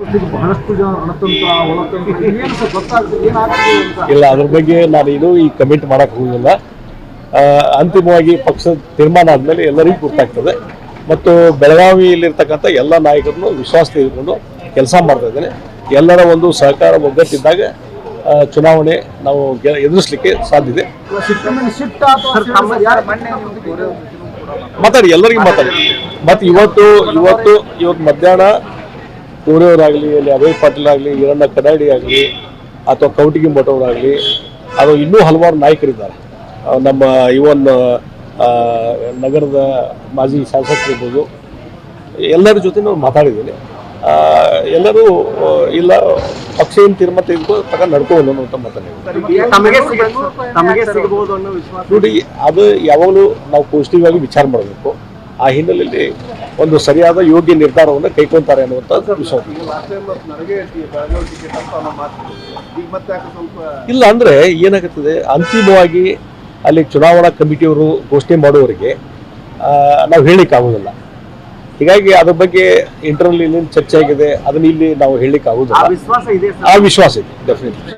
ಬಹಳಷ್ಟು ಜನ ಇಲ್ಲ ಅದ್ರ ಬಗ್ಗೆ ನಾನು ಇದು ಈ ಕಮೆಂಟ್ ಮಾಡಕ್ ಹೋಗಿಲ್ಲ. ಅಂತಿಮವಾಗಿ ಪಕ್ಷದ ತೀರ್ಮಾನ ಆದ್ಮೇಲೆ ಎಲ್ಲರಿಗೂ ಗೊತ್ತಾಗ್ತದೆ. ಮತ್ತು ಬೆಳಗಾವಿಯಲ್ಲಿರ್ತಕ್ಕಂಥ ಎಲ್ಲ ನಾಯಕರನ್ನು ವಿಶ್ವಾಸ ತೆಗೆದುಕೊಂಡು ಕೆಲಸ ಮಾಡ್ತಾ ಇದ್ದೇನೆ. ಎಲ್ಲರ ಒಂದು ಸಹಕಾರ ಒಗ್ಗಟ್ಟಿದ್ದಾಗ ಚುನಾವಣೆ ನಾವು ಎದುರಿಸಲಿಕ್ಕೆ ಸಾಧ್ಯ ಸಾಧ್ಯತೆ ಯಾರು ಮಾತಾಡಿ ಎಲ್ಲರಿಗೂ ಮಾತಾಡಿ. ಮತ್ತೆ ಇವತ್ತು ಇವತ್ತು ಇವತ್ತು ಮಧ್ಯಾಹ್ನ ಕೋರೆಯವರಾಗಲಿ ಅಲ್ಲಿ ಅಭಯ್ ಪಾಟೀಲ್ ಆಗಲಿ ಈರಣ್ಣ ಕಡಾಡಿ ಆಗಲಿ ಅಥವಾ ಕೌಟಿಗಿ ಮಠವರಾಗಲಿ ಅದು ಇನ್ನೂ ಹಲವಾರು ನಾಯಕರಿದ್ದಾರೆ. ನಮ್ಮ ಇವನ್ ನಗರದ ಮಾಜಿ ಶಾಸಕರಿರ್ಬೋದು. ಎಲ್ಲರ ಜೊತೆ ನಾವು ಮಾತಾಡಿದ್ದೀನಿ. ಆ, ಎಲ್ಲರೂ ಇಲ್ಲ ಪಕ್ಷ ಏನು ತೀರ್ಮಾನ ತೆಗೆದುಕೋ ತಗ ನಡ್ಕೋಬೋದು ಅನ್ನೋ ವಿಶ್ವಾಸ ನೋಡಿ ಅದು ಯಾವಾಗಲೂ ನಾವು ಪಾಸಿಟಿವ್ ಆಗಿ ವಿಚಾರ ಮಾಡಬೇಕು. ಆ ಹಿನ್ನೆಲೆಯಲ್ಲಿ ಒಂದು ಸರಿಯಾದ ಯೋಗ್ಯ ನಿರ್ಧಾರವನ್ನು ಕೈಗೊಂತಾರೆ ಅನ್ನುವಂಥ ಇಲ್ಲ ಅಂದ್ರೆ ಏನಾಗುತ್ತದೆ? ಅಂತಿಮವಾಗಿ ಅಲ್ಲಿ ಚುನಾವಣಾ ಕಮಿಟಿಯವರು ಘೋಷಣೆ ಮಾಡುವವರಿಗೆ ನಾವು ಹೇಳಲಿಕ್ಕೆ ಆಗೋದಿಲ್ಲ ಹೀಗಾಗಿ ಅದ್ರ ಬಗ್ಗೆ ಇಂಟರ್ನಲ್ ಏನೇನು ಚರ್ಚೆ ಆಗಿದೆ. ಅದನ್ನ ಇಲ್ಲಿ ನಾವು ಹೇಳಲಿಕ್ಕೆ ಆಗೋದಿಲ್ಲ ವಿಶ್ವಾಸ ಇದೆ ಆ ವಿಶ್ವಾಸ ಇದೆ ಡೆಫಿನೆಟ್ಲಿ